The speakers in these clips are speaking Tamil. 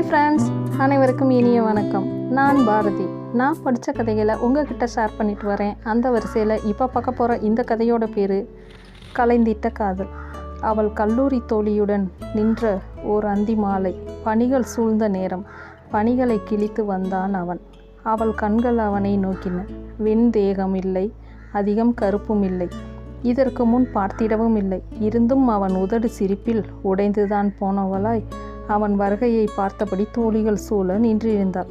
ஹாய் ஃப்ரெண்ட்ஸ் அனைவருக்கும் இனிய வணக்கம். நான் பாரதி. நான் படித்த கதைகளை உங்ககிட்ட ஷேர் பண்ணிட்டு வரேன். அந்த வரிசையில் இப்போ பார்க்க போகிற இந்த கதையோட பேர் கலைந்திட்ட காதல். அவள் கல்லூரி தோழியுடன் நின்ற ஓர் அந்தி மாலை. பனிகள் சூழ்ந்த நேரம். பணிகளை கிழித்து வந்தான் அவன். அவள் கண்கள் அவனை நோக்கின. வெண் தேகம் இல்லை அதிகம் கருப்பும் இல்லை. இதற்கு முன் பார்த்திடவும் இல்லை. இருந்தும் அவன் உதடு சிரிப்பில் உடைந்துதான் போனவளாய் அவன் வருகையை பார்த்தபடி தோழிகள் சூழ நின்றிருந்தாள்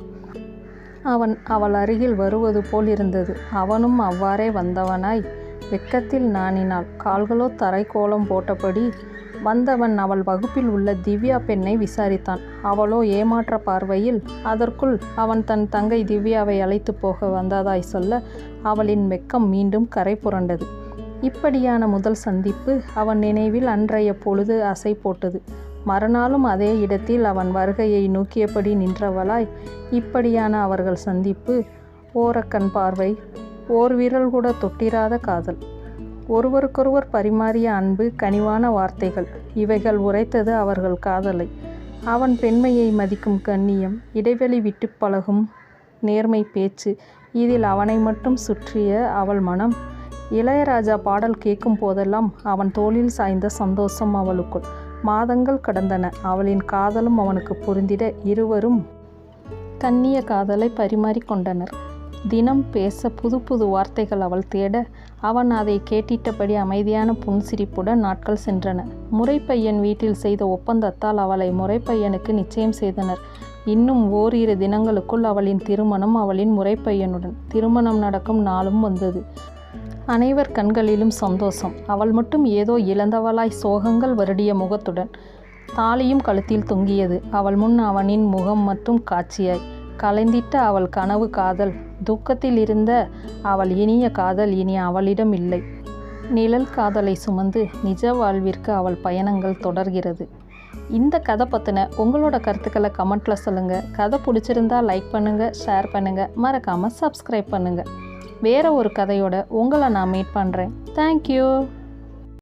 அவன் அவள் அருகில் வருவது போல் இருந்தது. அவனும் அவ்வாறே வந்தவனாய் வெக்கத்தில் நாணினாள். கால்களோ தரைக்கோலம் போட்டபடி வந்தவன் அவள் வகுப்பில் உள்ள திவ்யா பெண்ணை விசாரித்தான். அவளோ ஏமாற்ற பார்வையில் அதற்குள் அவன் தன் தங்கை திவ்யாவை அழைத்து போக வந்ததாய் சொல்ல அவளின் வெக்கம் மீண்டும் கரை புரண்டது. இப்படியான முதல் சந்திப்பு அவன் நினைவில் அன்றைய பொழுது அசை போட்டது. மறுநாளும் அதே இடத்தில் அவன் வருகையை நோக்கியபடி நின்றவளாய் இப்படியான அவர்கள் சந்திப்பு ஓரக்கண் பார்வை ஓர் விரல் கூட தொட்டிராத காதல். ஒருவருக்கொருவர் பரிமாறிய அன்பு கனிவான வார்த்தைகள் இவைகள் உரைத்தது அவர்கள் காதலை. அவன் பெண்மையை மதிக்கும் கண்ணியம் இடைவெளி விட்டு பழகும் நேர்மை பேச்சு இதில் அவனை மட்டும் சுற்றிய அவள் மனம். இளையராஜா பாடல் கேட்கும் போதெல்லாம் அவன் தோளில் சாய்ந்த சந்தோஷம் அவளுக்குள். மாதங்கள் கடந்தன. அவளின் காதலும் அவனுக்கு புரிந்திட இருவரும் கண்ணிய காதலை பரிமாறிக்கொண்டனர் தினம் பேச புது புது வார்த்தைகள் அவள் தேட அவன் அதை கேட்டிட்டபடி அமைதியான புன்சிரிப்புடன் நாட்கள் சென்றன. முறைப்பையன் வீட்டில் செய்த ஒப்பந்தத்தால் அவளை முறைப்பையனுக்கு நிச்சயம் செய்தனர். இன்னும் ஓரிரு தினங்களுக்குள் அவளின் திருமணம் அவளின் முறைப்பையனுடன். திருமணம் நடக்கும் நாளும் வந்தது. அனைவர் கண்களிலும் சந்தோஷம். அவள் மட்டும் ஏதோ இழந்தவளாய் சோகங்கள் வருடிய முகத்துடன் தாலியும் கழுத்தில் தொங்கியது. அவள் முன் அவனின் முகம் மட்டும் காட்சியாய். கலைந்திட்ட அவள் கனவு காதல். துக்கத்தில் இருந்த அவள் இனிய காதல் இனி அவளிடம் இல்லை. நிழல் காதலை சுமந்து நிஜ வாழ்விற்கு அவள் பயணங்கள் தொடர்கிறது. இந்த கதை பற்றின உங்களோட கருத்துக்களை கமெண்ட்டில் சொல்லுங்கள் கதை பிடிச்சிருந்தா லைக் பண்ணுங்கள் ஷேர் பண்ணுங்கள் மறக்காமல் சப்ஸ்கிரைப் பண்ணுங்கள் வேறு ஒரு கதையோட உங்களை நான் மீட் பண்ணுறேன் தேங்க்யூ